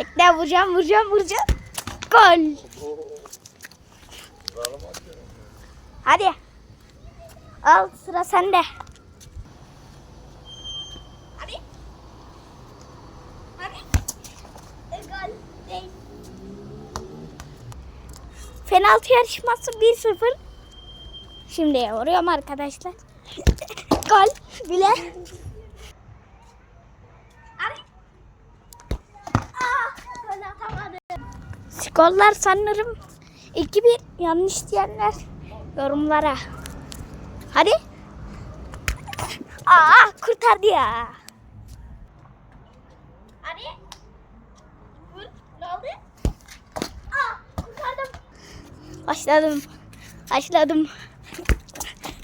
Bekle vuracağım vuracağım vuracağım. Gol. Hadi. Al sıra sende. Hadi. Hadi. E, Gol. Penaltı yarışması 1-0. Şimdi vuruyorum arkadaşlar. Gol bile. Hadi. Ah, gol atamadım. Skorlar sanırım 2-1 yanlış diyenler yorumlara. Hadi. Aa kurtardı ya. Hadi. Ne oldu? Aa kurtardım. Başladım. Başladım.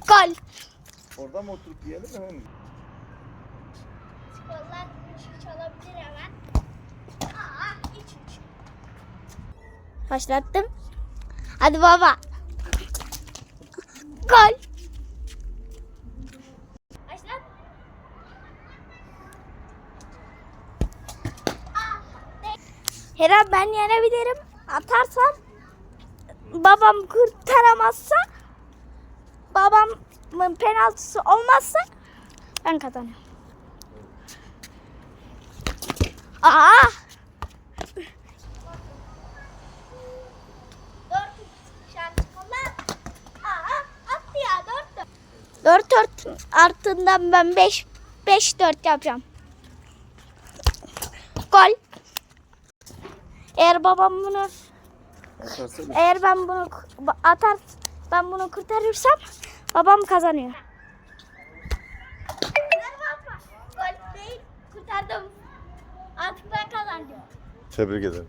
Gol. Orada mı oturup yiyelim hemen? Skorlar 3-3 olabilir hemen. Aa 3-3. Başlattım. Hadi baba. Gol. Başlat. Her ben yenebilirim. Atarsam babam kurtaramazsa babamın penaltısı olmazsa ben kazanıyorum. Aa! 4 4 artından ben 5 5 4 yapacağım. Gol. Eğer babam bunu Atarsın. eğer ben bunu atar ben bunu kurtarırsam babam kazanıyor. Gol değil kurtardım. Artık ben kazandım. Tebrik ederim.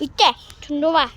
Bitti. Turnuva.